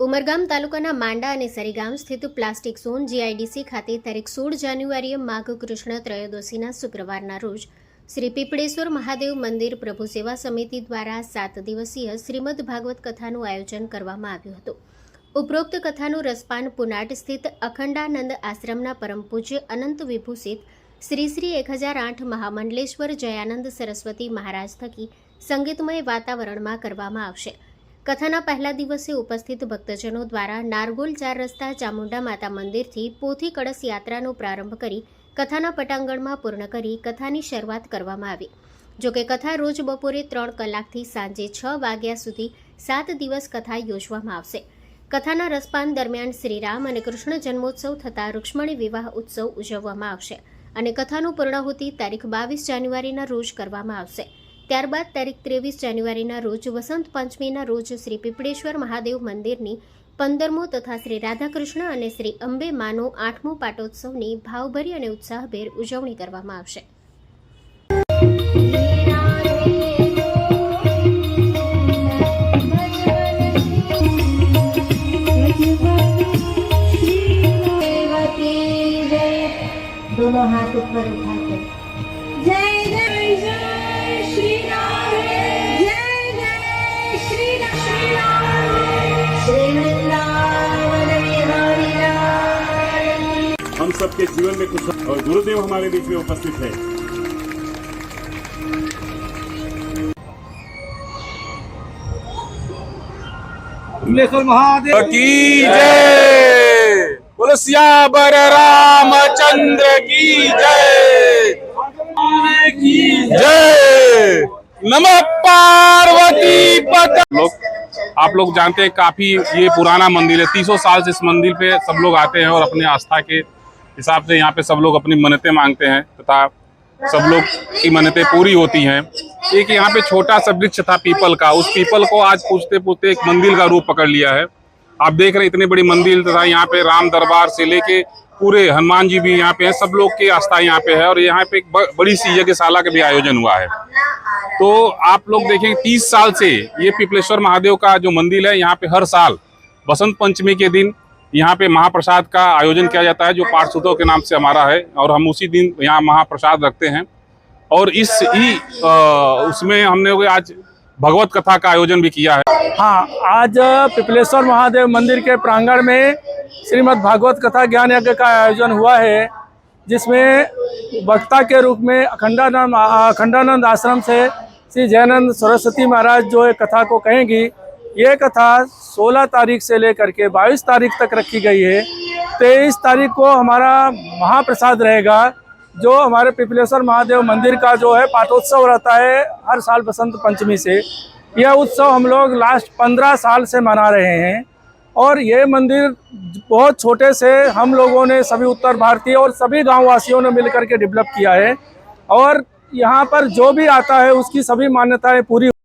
ઉમરગામ તાલુકાના માંડા અને સરીગામ સ્થિત પ્લાસ્ટિક ઝોન જીઆઈડીસી ખાતે તારીખ સોળ જાન્યુઆરીએ માઘ કૃષ્ણ ત્રયોદશીના શુક્રવારના રોજ શ્રી પીપળેશ્વર મહાદેવ મંદિર પ્રભુ સેવા સમિતિ દ્વારા સાત દિવસીય શ્રીમદ ભાગવત કથાનું આયોજન કરવામાં આવ્યું હતું. ઉપરોક્ત કથાનું રસપાન પુનાટ સ્થિત અખંડાનંદ આશ્રમના પરમ પૂજ્ય અનંત વિભૂષિત શ્રી શ્રી એક હજાર આઠ મહામંડલેશ્વર જયાનંદ સરસ્વતી મહારાજ થકી સંગીતમય વાતાવરણમાં કરવામાં આવશે. કથાના પહેલા દિવસે ઉપસ્થિત ભક્તજનો દ્વારા નારગોલ ચાર રસ્તા ચામુંડા માતા મંદિરથી પોથી કળશ યાત્રાનો પ્રારંભ કરી કથાના પટાંગણમાં પૂર્ણ કરી કથાની શરૂઆત કરવામાં આવી. જોકે કથા રોજ બપોરે ત્રણ કલાકથી સાંજે છ વાગ્યા સુધી સાત દિવસ કથા યોજવામાં આવશે. કથાના રસપાન દરમિયાન શ્રીરામ અને કૃષ્ણ જન્મોત્સવ થતાં રૂક્ષ્મણી વિવાહ ઉત્સવ ઉજવવામાં આવશે અને કથાનું પૂર્ણાહુતિ તારીખ બાવીસ જાન્યુઆરીના રોજ કરવામાં આવશે. ત્યારબાદ તારીખ ત્રેવીસ જાન્યુઆરીના રોજ વસંત પંચમીના રોજ શ્રી પીપળેશ્વર મહાદેવ મંદિરની પંદરમો તથા શ્રી રાધાકૃષ્ણ અને શ્રી અંબે માનો આઠમો પાટોત્સવની ભાવભરી અને ઉત્સાહભેર ઉજવણી કરવામાં આવશે दोनों हाथ ऊपर उठा सबके जीवन में कुछ और गुरुदेव हमारे बीच में उपस्थित है। महादेव। की जय। बोलो सियावर रामचंद्र की जय। की जय। नमः पार्वती पत लोग आप लोग जानते हैं काफ़ी ये पुराना मंदिर है। तीसों साल से इस मंदिर पे सब लोग आते हैं और अपने आस्था के हिसाब से यहाँ पे सब लोग अपनी मन्नतें मांगते हैं तथा सब लोग की मन्नतें पूरी होती हैं। एक यहाँ पे छोटा सा वृक्ष था पीपल का। उस पीपल को आज पूछते पूछते एक मंदिर का रूप पकड़ लिया है। आप देख रहे हैं इतनी बड़ी मंदिर तथा यहाँ पे राम दरबार से लेके पूरे हनुमान जी भी यहाँ पे हैं। सब लोग की आस्था यहाँ पे है और यहाँ पे एक बड़ी सी यज्ञशाला का भी आयोजन हुआ है। तो आप लोग देखेंगे तीस साल से ये पिपलेश्वर महादेव का जो मंदिर है, यहाँ पे हर साल बसंत पंचमी के दिन यहाँ पे महाप्रसाद का आयोजन किया जाता है, जो पाठसूतों के नाम से हमारा है, और हम उसी दिन यहाँ महाप्रसाद रखते हैं। और इस ही उसमें हमने आज भगवत कथा का आयोजन भी किया है। हाँ आज पिपलेश्वर महादेव मंदिर के प्रांगण में श्रीमद् भागवत कथा ज्ञान यज्ञ का आयोजन हुआ है, जिसमें वक्ता के रूप में अखंडानंद अखंडानंद आश्रम से श्री जयानंद सरस्वती महाराज जो कथा को कहेंगी ये कथा 16 तारीख से लेकर के 22 तारीख तक रखी गई है। तेईस तारीख को हमारा महाप्रसाद रहेगा, जो हमारे पिपलेश्वर महादेव मंदिर का जो है पाठोत्सव रहता है हर साल बसंत पंचमी से। यह उत्सव हम लोग लास्ट पंद्रह साल से मना रहे हैं और ये मंदिर बहुत छोटे से हम लोगों ने, सभी उत्तर भारतीय और सभी गाँव वासियों ने मिलकर के डेवलप किया है। और यहाँ पर जो भी आता है, उसकी सभी मान्यताएँ पूरी